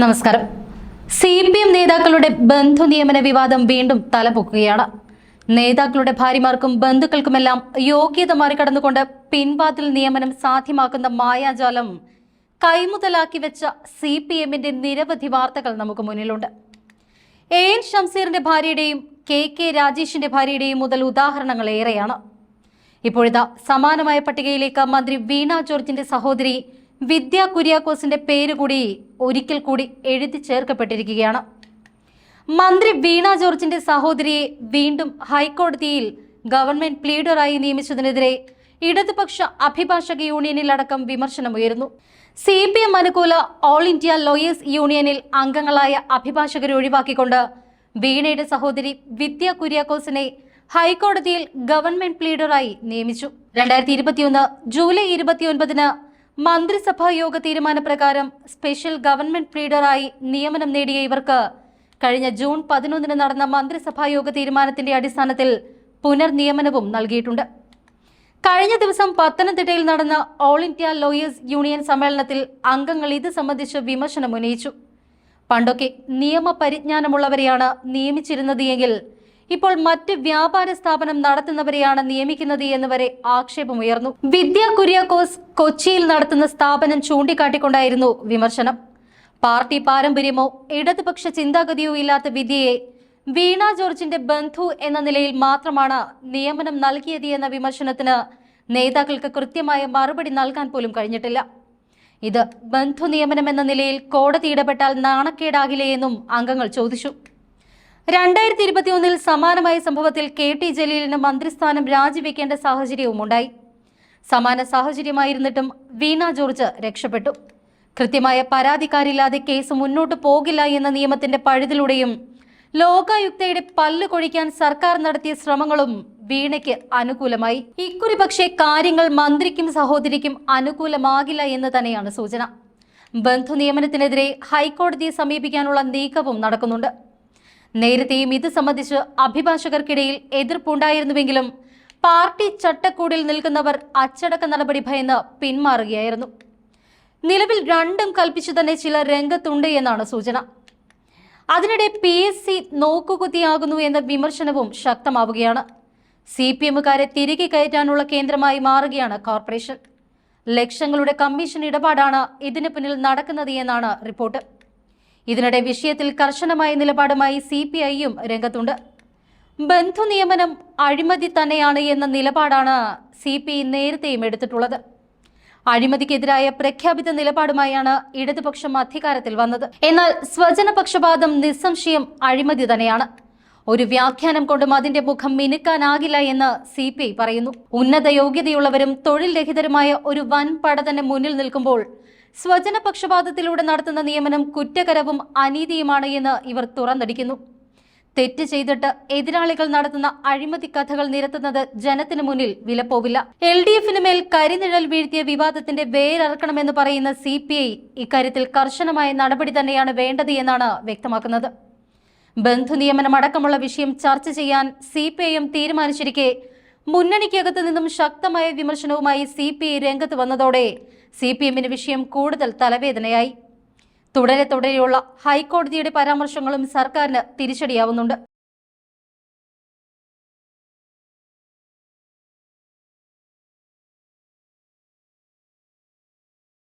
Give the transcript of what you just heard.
നമസ്കാരം. C P M നേതാക്കളുടെ ബന്ധു നിയമന വിവാദം വീണ്ടും തലപൊക്കുകയാണ്. നേതാക്കളുടെ ഭാര്യമാർക്കും ബന്ധുക്കൾക്കുമെല്ലാം യോഗ്യത മറികടന്നുകൊണ്ട് പിൻവാതിൽ നിയമനം സാധ്യമാക്കുന്ന മായാജാലം കൈമുതലാക്കി വെച്ച സി പി എമ്മിന്റെ നിരവധി വാർത്തകൾ നമുക്ക് മുന്നിലുണ്ട്. എ എൻ ഷംസീറിന്റെ ഭാര്യയുടെയും കെ കെ രാജേഷിന്റെ ഭാര്യയുടെയും മുതൽ ഉദാഹരണങ്ങൾ ഏറെയാണ്. ഇപ്പോഴിതാ സമാനമായ പട്ടികയിലേക്ക് മന്ത്രി വീണ ജോർജിന്റെ സഹോദരി വിദ്യ കുര്യാക്കോസിന്റെ പേര് കൂടി ഒരിക്കൽ കൂടി എഴുതി ചേർക്കപ്പെട്ടിരിക്കുകയാണ്. മന്ത്രി വീണ ജോർജിന്റെ സഹോദരിയെ വീണ്ടും ഹൈക്കോടതിയിൽ ഗവൺമെന്റ് പ്ലീഡറായി നിയമിച്ചതിനെതിരെ ഇടതുപക്ഷ അഭിഭാഷക യൂണിയനിലടക്കം വിമർശനമുയരുന്നു. സി പി എം അനുകൂല ഓൾ ഇന്ത്യ ലോയേഴ്സ് യൂണിയനിൽ അംഗങ്ങളായ അഭിഭാഷകരെ ഒഴിവാക്കിക്കൊണ്ട് വീണയുടെ സഹോദരി വിദ്യ കുര്യാക്കോസിനെ ഹൈക്കോടതിയിൽ ഗവൺമെന്റ് പ്ലീഡറായി നിയമിച്ചു. രണ്ടായിരത്തി ഇരുപത്തിയൊന്ന് ജൂലൈ ഇരുപത്തിയൊൻപതിന് മന്ത്രിസഭാ യോഗ തീരുമാനപ്രകാരം സ്പെഷ്യൽ ഗവൺമെന്റ് പ്ലീഡറായി നിയമനം നേടിയ ഇവർക്ക് കഴിഞ്ഞ ജൂൺ പതിനൊന്നിന് നടന്ന മന്ത്രിസഭാ യോഗ തീരുമാനത്തിന്റെ അടിസ്ഥാനത്തിൽ പുനർനിയമനവും നൽകിയിട്ടുണ്ട്. കഴിഞ്ഞ ദിവസം പത്തനംതിട്ടയിൽ നടന്ന ഓൾ ഇന്ത്യ ലോയേഴ്സ് യൂണിയൻ സമ്മേളനത്തിൽ അംഗങ്ങൾ ഇത് സംബന്ധിച്ച് വിമർശനം ഉന്നയിച്ചു. പണ്ടൊക്കെ നിയമപരിജ്ഞാനമുള്ളവരെയാണ് നിയമിച്ചിരുന്നത് എങ്കിൽ ഇപ്പോൾ മറ്റ് വ്യാപാര സ്ഥാപനം നടത്തുന്നവരെയാണ് നിയമിക്കുന്നത് എന്ന് വരെ ആക്ഷേപമുയർന്നു വിദ്യ കുര്യാക്കോസ് കൊച്ചിയിൽ നടത്തുന്ന സ്ഥാപനം ചൂണ്ടിക്കാട്ടിക്കൊണ്ടായിരുന്നു വിമർശനം. പാർട്ടി പാരമ്പര്യമോ ഇടതുപക്ഷ ചിന്താഗതിയോ ഇല്ലാത്ത വിദ്യയെ വീണ ജോർജിന്റെ ബന്ധു എന്ന നിലയിൽ മാത്രമാണ് നിയമനം നൽകിയത് എന്ന വിമർശനത്തിന് നേതാക്കൾക്ക് കൃത്യമായ മറുപടി നൽകാൻ പോലും കഴിഞ്ഞിട്ടില്ല. ഇത് ബന്ധു നിയമനം എന്ന നിലയിൽ കോടതി ഇടപെട്ടാൽ നാണക്കേടാകില്ലേ എന്നും അംഗങ്ങൾ ചോദിച്ചു. രണ്ടായിരത്തി ഇരുപത്തിയൊന്നിൽ സമാനമായ സംഭവത്തിൽ കെ ടി ജലീലിന് മന്ത്രിസ്ഥാനം രാജിവെക്കേണ്ട സാഹചര്യവും ഉണ്ടായി സമാന സാഹചര്യമായിരുന്നിട്ടും വീണ ജോർജ് രക്ഷപ്പെട്ടു. കൃത്യമായ പരാതിക്കാരില്ലാതെ കേസ് മുന്നോട്ട് പോകില്ല എന്ന നിയമത്തിന്റെ പഴുതിലൂടെയും ലോകായുക്തയുടെ പല്ല് കൊഴിക്കാൻ സർക്കാർ നടത്തിയ ശ്രമങ്ങളും വീണയ്ക്ക് അനുകൂലമായി. ഇക്കുറി പക്ഷേ കാര്യങ്ങൾ മന്ത്രിക്കും സഹോദരിക്കും അനുകൂലമാകില്ല എന്ന് തന്നെയാണ് സൂചന. ബന്ധു നിയമനത്തിനെതിരെ ഹൈക്കോടതിയെ സമീപിക്കാനുള്ള നീക്കവും നടക്കുന്നുണ്ട്. നേരത്തെയും ഇത് സംബന്ധിച്ച് അഭിഭാഷകർക്കിടയിൽ എതിർപ്പുണ്ടായിരുന്നുവെങ്കിലും പാർട്ടി ചട്ടക്കൂടിൽ നിൽക്കുന്നവർ അച്ചടക്ക നടപടി ഭയന്ന് പിന്മാറുകയായിരുന്നു. നിലവിൽ രണ്ടും കൽപ്പിച്ചു തന്നെ ചില രംഗത്തുണ്ട് എന്നാണ് സൂചന. അതിനിടെ പി എസ് സി നോക്കുകുത്തിയാകുന്നു എന്ന വിമർശനവും ശക്തമാവുകയാണ്. സി പി എമ്മുകാരെ തിരികെ കയറ്റാനുള്ള കേന്ദ്രമായി മാറുകയാണ് കോർപ്പറേഷൻ. ലക്ഷങ്ങളുടെ കമ്മീഷൻ ഇടപാടാണ് ഇതിന് പിന്നിൽ നടക്കുന്നത് എന്നാണ് റിപ്പോർട്ട്. ഇതിനിടെ വിഷയത്തിൽ കർശനമായ നിലപാടുമായി സി പി ഐയും രംഗത്തുണ്ട്. ബന്ധു നിയമനം അഴിമതി തന്നെയാണ് എന്ന നിലപാടാണ് സി പി ഐ നേരത്തെയും എടുത്തിട്ടുള്ളത്. അഴിമതിക്കെതിരായ പ്രഖ്യാപിത നിലപാടുമായാണ് ഇടതുപക്ഷം അധികാരത്തിൽ വന്നത്. എന്നാൽ സ്വജനപക്ഷപാതം നിസ്സംശയം അഴിമതി തന്നെയാണ്. ഒരു വ്യാഖ്യാനം കൊണ്ടും അതിന്റെ മുഖം മിനുക്കാനാകില്ല എന്ന് സി പി ഐ പറയുന്നു. ഉന്നത യോഗ്യതയുള്ളവരും തൊഴിൽ രഹിതരുമായ ഒരു വൻ തന്നെ മുന്നിൽ നിൽക്കുമ്പോൾ സ്വജനപക്ഷപാതത്തിലൂടെ നടത്തുന്ന നിയമനം കുറ്റകരവും അനീതിയുമാണ് എന്ന് ഇവർ തുറന്നടിക്കുന്നു. തെറ്റ് ചെയ്തിട്ട് എതിരാളികൾ നടത്തുന്ന അഴിമതി കഥകൾ നിരത്തുന്നത് ജനത്തിനു മുന്നിൽ വിലപ്പോവില്ല. എൽ ഡി എഫിന് മേൽ കരിനിഴൽ വീഴ്ത്തിയ വിവാദത്തിന്റെ വേരറക്കണമെന്ന് പറയുന്ന സി പി ഐ ഇക്കാര്യത്തിൽ കർശനമായ നടപടി തന്നെയാണ് വേണ്ടത് എന്നാണ് വ്യക്തമാക്കുന്നത്. ബന്ധു നിയമനം അടക്കമുള്ള വിഷയം ചർച്ച ചെയ്യാൻ സി പി ഐ എം തീരുമാനിച്ചിരിക്കെ മുന്നണിക്കകത്ത് നിന്നും ശക്തമായ വിമർശനവുമായി സി പി ഐ രംഗത്ത് വന്നതോടെ സി പി എമ്മിന് വിഷയം കൂടുതൽ തലവേദനയായി. തുടരെ തുടരെയുള്ള ഹൈക്കോടതിയുടെ പരാമർശങ്ങളും സർക്കാരിന് തിരിച്ചടിയാവുന്നുണ്ട്.